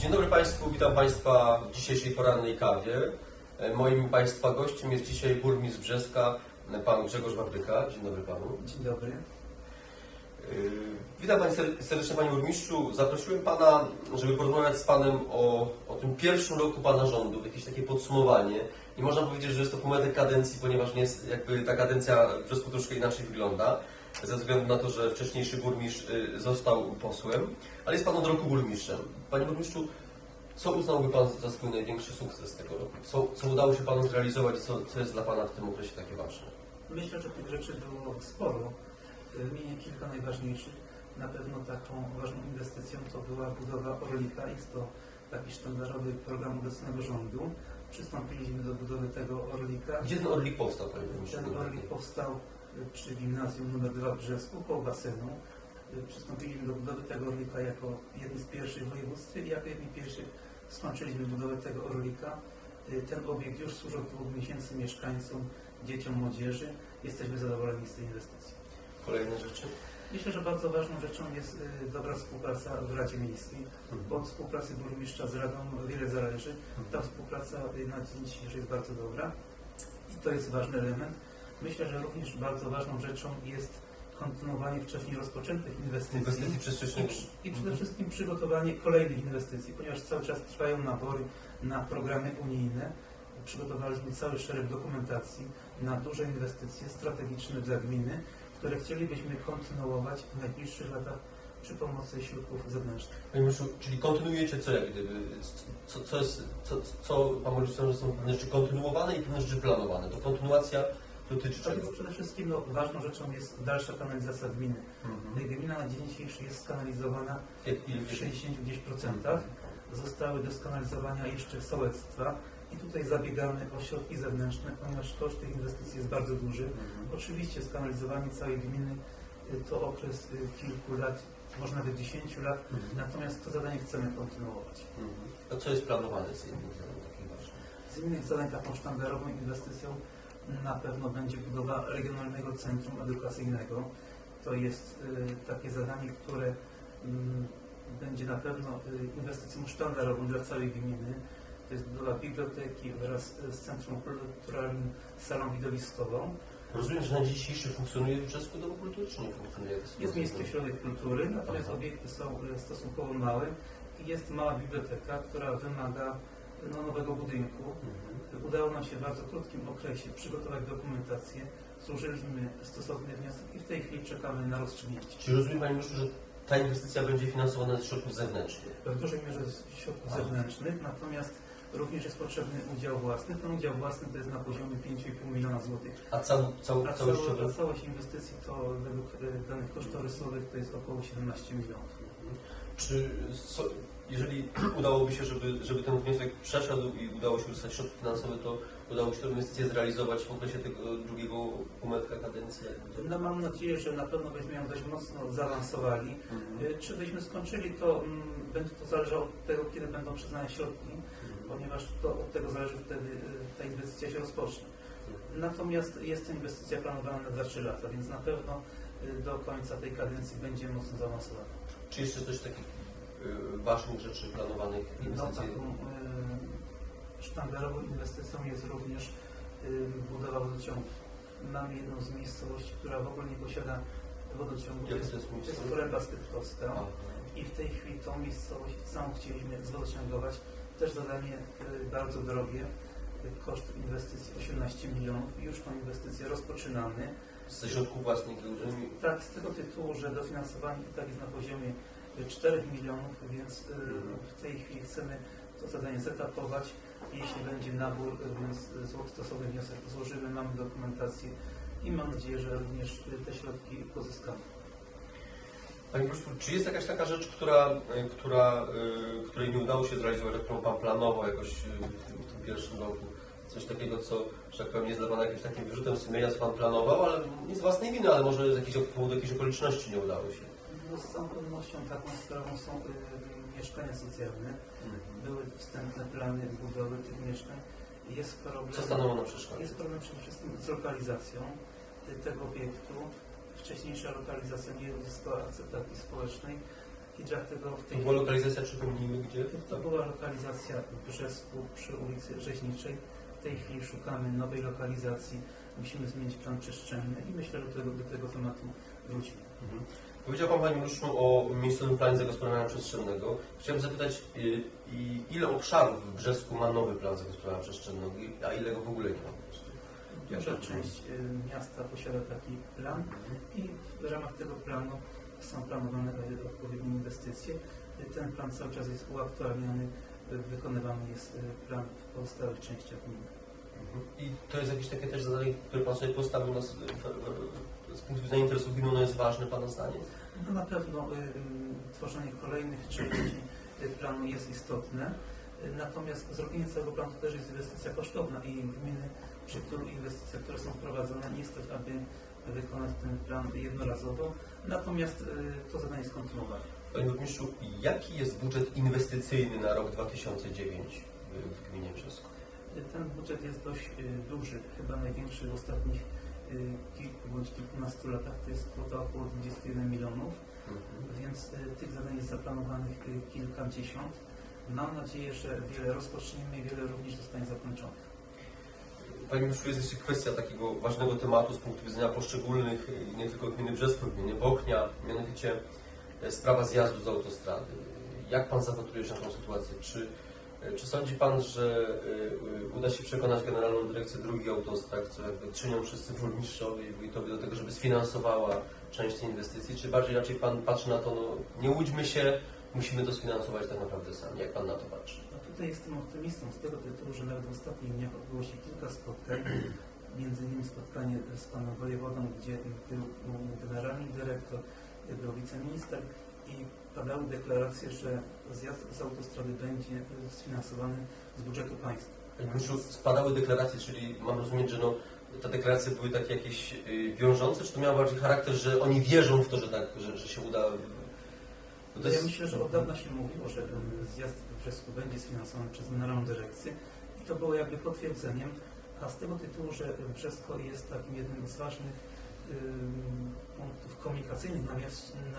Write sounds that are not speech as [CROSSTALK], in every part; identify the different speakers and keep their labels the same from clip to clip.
Speaker 1: Dzień dobry Państwu, witam Państwa w dzisiejszej porannej kawie. E, Moim Państwa gościem jest dzisiaj burmistrz Brzeska, e, Pan Grzegorz Wawryka. Dzień dobry Panu.
Speaker 2: Dzień dobry.
Speaker 1: Yy, Witam Panie ser- serdecznie Panie Burmistrzu. Zaprosiłem Pana, żeby porozmawiać z Panem o, o tym pierwszym roku Pana rządu, jakieś takie podsumowanie. I można powiedzieć, że jest to półmetek kadencji, ponieważ nie jest, jakby ta kadencja w Brzesku troszkę inaczej wygląda, ze względu na to, że wcześniejszy burmistrz y, został posłem, ale jest Pan od roku burmistrzem. Panie Burmistrzu, co uznałby Pan za swój największy sukces tego roku? Co, co udało się Panu zrealizować i co, co jest dla Pana w tym okresie takie ważne?
Speaker 2: Myślę, że tych rzeczy było sporo. Wymienię kilka najważniejszych. Na pewno taką ważną inwestycją to była budowa Orlika. Jest to taki sztandarowy program obecnego rządu. Przystąpiliśmy do budowy tego Orlika.
Speaker 1: Gdzie ten Orlik powstał, Panie Burmistrzu?
Speaker 2: Ten Orlik powstał przy gimnazjum nr 2 w Brzesku, koło basenu. Y, Przystąpiliśmy do budowy tego Orlika jako jedni z pierwszych w województwie i jako jedni pierwszych skończyliśmy budowę tego Orlika. Y, Ten obiekt już służy od dwóch miesięcy mieszkańcom, dzieciom, młodzieży. Jesteśmy zadowoleni z tej inwestycji.
Speaker 1: Kolejne rzeczy?
Speaker 2: Myślę, że bardzo ważną rzeczą jest y, dobra współpraca w Radzie Miejskiej. Bo od współpracy burmistrza z Radą wiele zależy. Ta współpraca y, na dzień dzisiejszy jest bardzo dobra i to jest ważny element. Myślę, że również bardzo ważną rzeczą jest kontynuowanie wcześniej rozpoczętych inwestycji.
Speaker 1: Inwestycji
Speaker 2: I,
Speaker 1: przestrzeni.
Speaker 2: przy- I przede wszystkim przygotowanie kolejnych inwestycji, ponieważ cały czas trwają nabory na programy unijne. Przygotowaliśmy cały szereg dokumentacji na duże inwestycje strategiczne dla gminy, które chcielibyśmy kontynuować w najbliższych latach przy pomocy środków zewnętrznych.
Speaker 1: Panie Burmistrzu, czyli kontynuujecie co jak gdyby, co, co jest, co, co Pan są pewne rzeczy kontynuowane i pewne rzeczy planowane. To kontynuacja dotyczy czego?
Speaker 2: Przede, przede wszystkim no, ważną rzeczą jest dalsza kanalizacja gminy. Gmina na dzień dzisiejszy jest skanalizowana w
Speaker 1: ile,
Speaker 2: 60 gdzieś procentach. Zostały do skanalizowania jeszcze sołectwa i tutaj zabiegamy o środki zewnętrzne, ponieważ koszt tych inwestycji jest bardzo duży. Oczywiście skanalizowanie całej gminy y, to okres y, kilku lat, może nawet 10 lat, natomiast to zadanie chcemy kontynuować.
Speaker 1: A co jest planowane z jednym zadań takich ważnych?
Speaker 2: Z innych zadań taką sztandarową inwestycją na pewno będzie budowa Regionalnego Centrum Edukacyjnego. To jest y, takie zadanie, które mm, będzie na pewno y, inwestycją sztandarową dla całej gminy. To jest budowa biblioteki wraz y, z Centrum Kulturalnym salą widowiskową.
Speaker 1: Rozumiem, że na dzień dzisiejszy funkcjonuje w Brzesku Dom Kultury, czy nie funkcjonuje?
Speaker 2: Jest Miejski Ośrodek Kultury, natomiast obiekty są stosunkowo małe i jest mała biblioteka, która wymaga no, nowego budynku.
Speaker 1: Mhm.
Speaker 2: Udało nam się w bardzo krótkim okresie przygotować dokumentację, złożyliśmy stosowny wniosek i w tej chwili czekamy na rozstrzygnięcie.
Speaker 1: Czy rozumiem Panie Burmistrzu, że ta inwestycja będzie finansowana ze środków zewnętrznych?
Speaker 2: W dużej mierze z środków zewnętrznych, natomiast również jest potrzebny udział własny. Ten udział własny to jest na poziomie 5,5 miliona złotych.
Speaker 1: A cał, cał,
Speaker 2: A cała, a całość inwestycji to według e, danych kosztorysowych to jest około 17 milionów.
Speaker 1: Czy so, jeżeli [CLEARS THROAT] udałoby się, żeby, żeby ten wniosek przeszedł i udało się uzyskać środki finansowe, to udało się tę inwestycję zrealizować w okresie tego drugiego półmetka kadencji?
Speaker 2: No, mam nadzieję, że na pewno byśmy ją dość mocno zaawansowali. E, Czy byśmy skończyli, to mm, będzie to zależało od tego, kiedy będą przyznane środki, ponieważ to od tego zależy wtedy e, ta inwestycja się rozpocznie. Natomiast jest to inwestycja planowana na 3 lata, więc na pewno e, do końca tej kadencji będzie mocno zaawansowana.
Speaker 1: Czy jeszcze coś takich y, ważnych rzeczy planowanych
Speaker 2: No,
Speaker 1: inwestycji?
Speaker 2: taką e, sztandarową inwestycją jest również e, budowa wodociągu. Mamy jedną z miejscowości, która w ogóle nie posiada wodociągu.
Speaker 1: Jak
Speaker 2: jest,
Speaker 1: to jest?
Speaker 2: Poręba Stypkowska.
Speaker 1: Aha.
Speaker 2: I w tej chwili tą miejscowość całą chcieliśmy zwodociągować. Też zadanie y, bardzo drogie. Y, Koszt inwestycji 18 milionów i już tą inwestycję rozpoczynamy.
Speaker 1: Ze środków własnych, rozumiem?
Speaker 2: Tak, z tego tytułu, że dofinansowanie i tak jest na poziomie y, 4 milionów, więc y, w tej chwili chcemy to zadanie zetapować. Jeśli będzie nabór, y, więc y, stosowny wniosek złożymy, mamy dokumentację i mam nadzieję, że również te środki pozyskamy.
Speaker 1: Panie Burmistrzu, czy jest jakaś taka rzecz, która, która, której nie udało się zrealizować, którą Pan planował jakoś w tym, pierwszym roku? Coś takiego, co, że tak powiem, jest dla Pana jakimś takim wyrzutem sumienia, co Pan planował, ale nie z własnej winy, ale może z jakiejś powodu jakiejś okoliczności nie udało się.
Speaker 2: No, z całą pewnością taką sprawą są y, mieszkania socjalne. Były wstępne plany budowy tych mieszkań. Jest problem,
Speaker 1: Co stanęło na przeszkodzie?
Speaker 2: jest problem przede wszystkim z lokalizacją y, tego obiektu. Wcześniejsza lokalizacja nie uzyskała akceptacji społecznej kidrach tego w
Speaker 1: To
Speaker 2: tej
Speaker 1: była lokalizacja, przypomnijmy, gdzie?
Speaker 2: To była lokalizacja w Brzesku przy ulicy Rzeźniczej. W tej chwili szukamy nowej lokalizacji. Musimy zmienić plan przestrzenny i myślę, że do tego, do tego tematu wrócimy.
Speaker 1: Mhm. Powiedział Pan, Panie Burmistrzu, o miejscowym planie zagospodarowania przestrzennego. Chciałbym zapytać, y, ile obszarów w Brzesku ma nowy plan zagospodarowania przestrzennego, a ile go w ogóle nie ma?
Speaker 2: Duża część y, miasta posiada taki plan i w ramach tego planu są planowane odpowiednie inwestycje. Y, Ten plan cały czas jest uaktualniany, wykonywany jest plan w pozostałych częściach gminy.
Speaker 1: Mhm. I to jest jakieś takie też zadanie, które Pan sobie postawił na, z punktu widzenia interesu gminy, ono jest ważne Pana zdaniem?
Speaker 2: No na pewno y, y, tworzenie kolejnych części planu jest istotne, y, natomiast zrobienie całego planu to też jest inwestycja kosztowna i gminy, przy tylu inwestycjach, które są wprowadzone, nie stać, aby wykonać ten plan jednorazowo, natomiast y, to zadanie jest kontynuowane.
Speaker 1: Panie Burmistrzu, jaki jest budżet inwestycyjny na rok 2009 w, gminie Brzesku?
Speaker 2: Y, Ten budżet jest dość duży, chyba największy w ostatnich kilku bądź kilkunastu latach, to jest kwota około 21 milionów. więc y, tych zadań jest zaplanowanych y, kilkadziesiąt. Mam nadzieję, że wiele rozpoczniemy i wiele również zostanie zakończonych.
Speaker 1: Panie Burmistrzu, jest jeszcze kwestia takiego ważnego tematu z punktu widzenia poszczególnych, y, nie tylko gminy Brzesków, gminy Bochnia, mianowicie sprawa zjazdu z autostrady. Jak Pan zapatruje się na tą sytuację? Czy, czy sądzi Pan, że e, e, uda się przekonać Generalną Dyrekcję Dróg Autostrad, co jakby czynią wszyscy burmistrzowie i wójtowie do tego, żeby sfinansowała część tej inwestycji? Czy bardziej raczej Pan patrzy na to, no nie łudźmy się, musimy to sfinansować tak naprawdę sami? Jak Pan na to patrzy?
Speaker 2: No tutaj jestem optymistą z tego tytułu, że nawet w ostatnich dniach odbyło się kilka spotkań, [CLEARS THROAT] między innymi spotkanie z panem wojewodą, gdzie był generalny dyrektor, był wiceminister i padały deklaracje, że zjazd z autostrady będzie sfinansowany z budżetu państwa.
Speaker 1: Panie Burmistrzu, spadały deklaracje, czyli mam rozumieć, że no, te deklaracje były takie jakieś y, wiążące, czy to miało bardziej charakter, że oni wierzą w to, że, tak, że, że się uda? Bo to
Speaker 2: Ja
Speaker 1: jest-
Speaker 2: myślę, że od dawna się mówiło, że ten zjazd w Brzesku będzie sfinansowany przez Generalną Dyrekcję i to było jakby potwierdzeniem, a z tego tytułu, że Brzesko jest takim jednym z ważnych punktów komunikacyjnych na,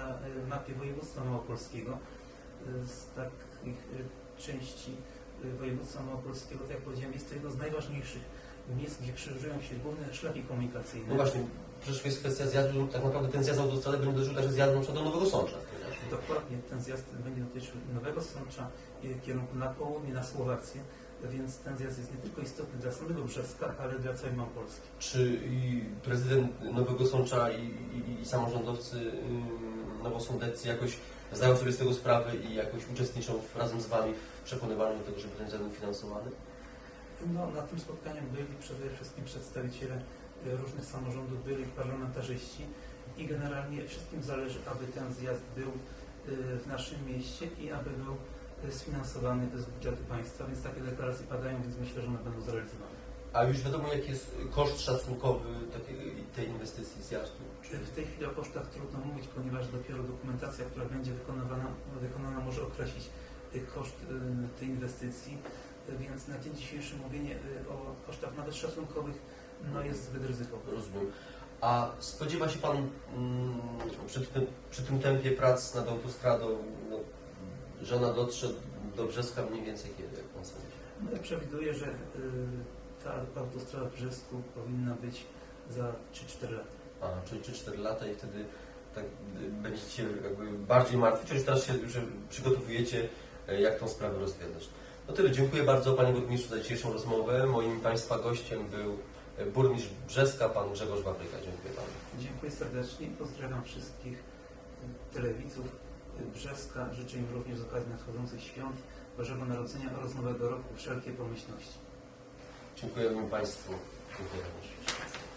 Speaker 2: na y, mapie województwa małopolskiego, y, z takich y, części y, województwa małopolskiego, tak jak powiedziałem, jest to jedno z najważniejszych miejsc, gdzie krzyżują się główne szlaki komunikacyjne.
Speaker 1: No właśnie, przecież jest kwestia zjazdu, tak naprawdę ten zjazd autostrady będzie dotyczył także zjazdu na przykład do Nowego Sącza.
Speaker 2: Dokładnie, ten zjazd będzie dotyczył Nowego Sącza i kierunku na południe, na Słowację, więc ten zjazd jest nie tylko istotny dla samego Brzeska, ale dla całej Małopolski.
Speaker 1: Czy i prezydent Nowego Sącza i, i, i samorządowcy nowosądeccy jakoś zdają sobie z tego sprawę i jakoś uczestniczą w, razem z Wami w przekonywaniu do tego, żeby ten zjazd był finansowany?
Speaker 2: No, na tym spotkaniu byli przede wszystkim przedstawiciele e, różnych samorządów, byli parlamentarzyści i generalnie wszystkim zależy, aby ten zjazd był e, w naszym mieście i aby był sfinansowany z budżetu państwa, więc takie deklaracje padają, więc myślę, że one będą zrealizowane.
Speaker 1: A już wiadomo, jaki jest koszt szacunkowy tej inwestycji zjazdu? Czy...
Speaker 2: W tej chwili o kosztach trudno mówić, ponieważ dopiero dokumentacja, która będzie wykonywana, wykonana może określić y, koszt y, tej inwestycji, Y, więc na dzień dzisiejszy mówienie o kosztach nawet szacunkowych no, jest zbyt ryzykowne.
Speaker 1: Rozumiem. A spodziewa się Pan mm, przy, tym, przy tym tempie prac nad autostradą, no, że ona dotrze do Brzeska mniej więcej kiedy, jak Pan sądzi?
Speaker 2: No, ja przewiduję, że y, ta autostrada w Brzesku powinna być za 3-4 lata.
Speaker 1: A, czyli 3-4 lata i wtedy tak y, będziecie jakby bardziej martwić, chociaż teraz się już przygotowujecie, e, jak tą sprawę rozwiązać. No tyle, dziękuję bardzo Panie Burmistrzu za dzisiejszą rozmowę. Moim Państwa gościem był e, burmistrz Brzeska, Pan Grzegorz Wawryka. Dziękuję Panu.
Speaker 2: Dziękuję serdecznie pozdrawiam wszystkich y, telewidzów Brzeska. Życzę im również z okazji nadchodzących świąt Bożego Narodzenia oraz Nowego Roku wszelkie pomyślności.
Speaker 1: Dziękuję Państwu. Również.